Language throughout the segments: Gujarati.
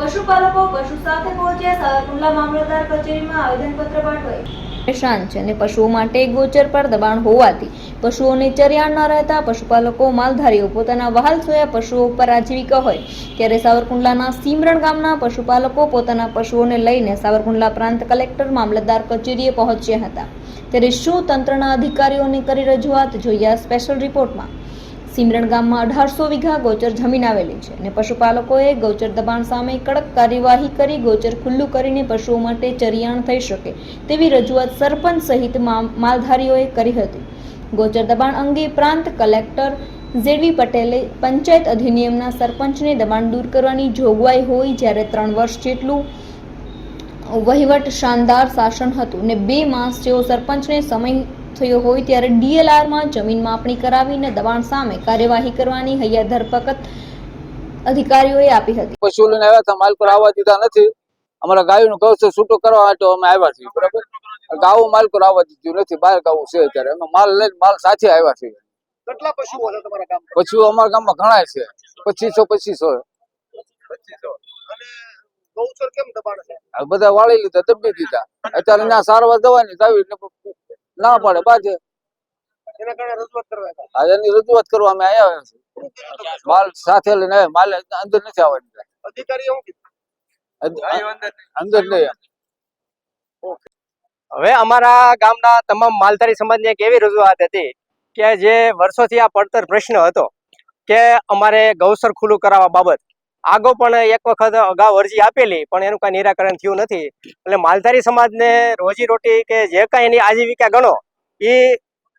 પશુપાલકો પશુ સાથે પહોંચ્યા સારકુંડલા મામલતદાર કચેરીમાં આવેદનપત્ર પાઠવાયું. પરેશાન છે અને પશુઓ માટે ગોચર પર દબાણ હોવાથી પશુઓને ચરિયાણ ન રહેતા પશુપાલકો માલધારીઓ પોતાના વહાલ સોયા પશુઓ ઉપર આજીવિકા હોય. ત્યારે સાવરકુંડલાના સીમરણ ગામના પશુપાલકો પોતાના પશુઓને લઈને સાવરકુંડલા પ્રાંત કલેક્ટર મામલતદાર કચેરીએ પહોંચ્યા હતા. ત્યારે શું તંત્રના અધિકારીઓને કરી રજૂઆત, જોઈએ સ્પેશિયલ રિપોર્ટમાં સિમરણ ગામમાં અઢારસો વીઘા ગોચર જમીન આવેલી છે અને પશુપાલકોએ ગૌચર દબાણ સામે કડક કાર્યવાહી કરી ગોચર ખુલ્લું કરીને પશુઓ માટે ચરિયાણ થઈ શકે તેવી રજૂઆત સરપંચ સહિત માલધારીઓએ કરી હતી. ગોચર દબાણ અંગે પ્રાંત કલેક્ટર ઝેડવી પટેલે પંચાયત અધિનિયમના સરપંચને દબાણ દૂર કરવાની જોગવાઈ હોય જ્યારે ત્રણ વર્ષ જેટલું વહીવટ શાનદાર શાસન હતું ને બે માસ જેવો સરપંચને સમય થયો હોય ત્યારે ડીએલઆરમાં જમીન માપણી કરાવીને દબાણ સામે કાર્યવાહી કરવાની હૈયા ધરપકડ અધિકારીઓએ આપી હતી. પશુઓને આવ્યા હતા માલ પર આવવા દીધા નથી. અમારા ગાયોનું ઘઉં છે છૂટું કરવા માટે અમે આવ્યા છીએ બરાબર? ગાવું માલ પર આવવા દીધું નથી બહાર ગાવું છે અત્યારે. અમે માલ લઈને માલ સાથે આવ્યા છીએ. કેટલા પશુઓ હતા તમારા ગામમાં? પશુઓ અમારા ગામમાં ઘણા છે. પચીસો પચીસો. બધા વાળી લીધા દબી દીધા. અત્યારે ના સારવાર દવાની આવી ના પડે પાછે એના કારણે રજૂઆત કરવા આવ્યા. એની રજૂઆત કરવા અમે આવ્યા છીએ? માલ સાથે લઈને આવ્યા. માલ અંદર નથી આવવાની અંદર નહીં હવે અમારા ગામના તમામ માલધારી સમાજની એક એવી રજૂઆત હતી કે જે વર્ષોથી આ પડતર પ્રશ્ન હતો કે અમારે ગૌસર ખુલ્લું કરાવવા બાબત આગો પણ એક વખત અગાઉ અરજી આપેલી, પણ એનું કાંઈ નિરાકરણ થયું નથી. એટલે માલધારી સમાજને રોજીરોટી કે જે કાંઈ એની આજીવિકા ગણો એ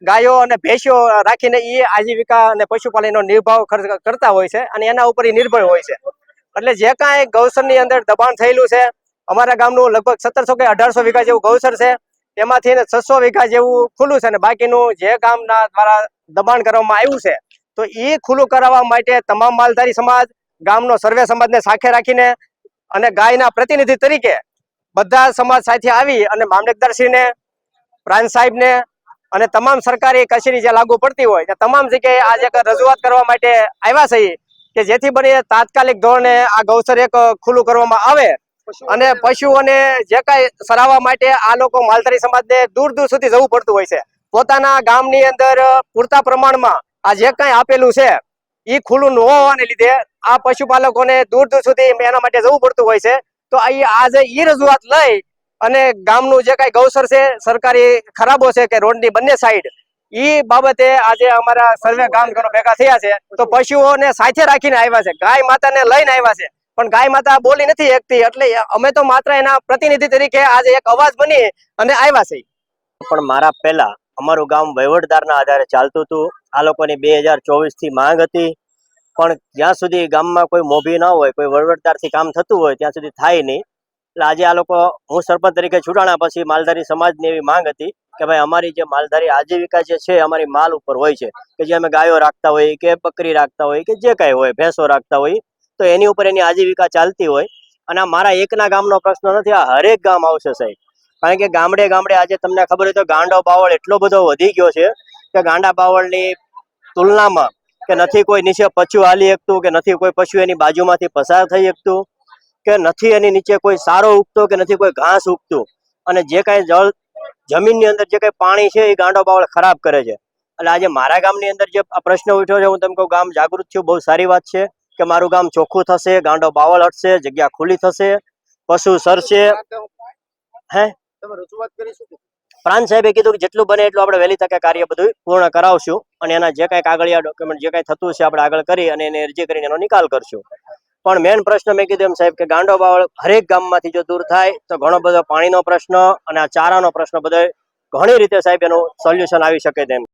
ગાયો અને ભેંસો રાખીને એ આજીવિકા અને પશુપાલનનો નિર્ભાવ કરતા હોય છે અને એના ઉપર નિર્ભર હોય છે. એટલે જે કાંઈ ગૌસરની અંદર દબાણ થયેલું છે, અમારા ગામનું લગભગ સત્તરસો કે અઢારસો વીઘા જેવું ગૌસર છે એમાંથી છસો વીઘા જેવું ખુલ્લું છે અને બાકીનું જે ગામના દ્વારા દબાણ કરવામાં આવ્યું છે, તો એ ખુલ્લું કરાવવા માટે તમામ માલધારી સમાજ ગામનો સર્વે સમાજને સાથે રાખીને અને ગાયના પ્રતિનિધિ તરીકે બધા સમાજ સાથે આવી અને મામલતદારશ્રીને પ્રાંત સાહેબને અને તમામ સરકારી કચેરી જે લાગુ પડતી હોય, તે તમામ જગ્યાએ આજે રજૂઆત કરવા માટે આવ્યા છીએ કે જેથી બની તાત્કાલિક ધોરણે આ ગૌસર એક ખુલ્લું કરવામાં આવે અને પશુઓને જે કાંઈ સરાવવા માટે આ લોકો માલધારી સમાજને દૂર દૂર સુધી જવું પડતું હોય છે. પોતાના ગામની અંદર પૂરતા પ્રમાણમાં આ જે કાંઈ આપેલું છે એ ખુલ્લું ન હોવાને લીધે આ પશુપાલકોને દૂર દૂર સુધી એના માટે જવું પડતું હોય છે. તો આજે એ રજૂઆત લઈ અને ગામનું જે કાંઈ ગૌસર છે, સરકારી ખરાબો છે કે રોડની બંને સાઈડ ઈ બાબતે આજે અમારા સર્વે ગામજનો ભેગા થયા છે. તો પશુઓને સાથે રાખીને આવ્યા છે. ગાય માતાને લઈને આવ્યા છે. પણ ગાય માતા બોલી નથી એકતી એટલે અમે તો માત્ર એના પ્રતિનિધિ તરીકે આજે એક અવાજ બની અને આવ્યા છે. પણ મારા પહેલા અમારું ગામ વહીવટદારના આધારે ચાલતું હતું. આ લોકોની બે હજાર ચોવીસથી માંગ હતી. પણ જ્યાં સુધી ગામમાં કોઈ મોભી ના હોય, કોઈ વહીવટદારથી કામ થતું હોય, ત્યાં સુધી થાય નહીં. એટલે આજે આ લોકો, હું સરપંચ તરીકે છૂટાણા પછી માલધારી સમાજની એવી માંગ હતી કે ભાઈ અમારી જે માલધારી આજીવિકા જે છે, અમારી માલ ઉપર હોય છે, કે જે અમે ગાયો રાખતા હોય કે બકરી રાખતા હોય કે જે કાંઈ હોય, ભેંસો રાખતા હોય તો એની ઉપર એની આજીવિકા ચાલતી હોય. અને મારા એકના ગામનો પ્રશ્ન નથી, આ હરેક ગામ આવશે સાહેબ. કારણ કે ગામડે ગામડે આજે તમને ખબર હોય તો ગાંડો બાવળ એટલો બધો વધી ગયો છે કે ગાંડા બાવળની તુલનામાં કે નથી કોઈ નીચે પશુ હાલી શકતું કે નથી કોઈ પશુ એની બાજુમાંથી પસાર થઈ શકતું કે નથી એની નીચે કોઈ સારો ઉગતો કે નથી કોઈ ઘાસ ઉગતું અને જે કાંઈ જળ જમીનની અંદર જે કાંઈ પાણી છે એ ગાંડો બાવળ ખરાબ કરે છે એટલે આજે મારા ગામની અંદર જે આ પ્રશ્ન ઉઠ્યો છે, હું તમને કહું ગામ જાગૃત થયું, બહુ સારી વાત છે કે મારું ગામ ચોખ્ખું થશે, ગાંડો બાવળ હટશે, જગ્યા ખુલ્લી થશે, પશુ સરશે હે રજૂઆત કરી શું? પ્રાંત સાહેબે કીધું કે જેટલું બને એટલું આપણે વહેલી તકે કાર્ય બધું પૂર્ણ કરાવશું અને એના જે કાંઈ કાગળિયા ડોક્યુમેન્ટ જે કાંઈ થતું છે આપણે આગળ કરી અને એને અરજી કરીને એનો નિકાલ કરશું. પણ મેન પ્રશ્ન મેં કીધું એમ સાહેબ કે ગાંડો બાવળ હરેક ગામમાંથી જો દૂર થાય તો ઘણો બધો પાણીનો પ્રશ્ન અને આ ચારાનો પ્રશ્ન બધો ઘણી રીતે સાહેબ એનું સોલ્યુશન આવી શકે તેમ.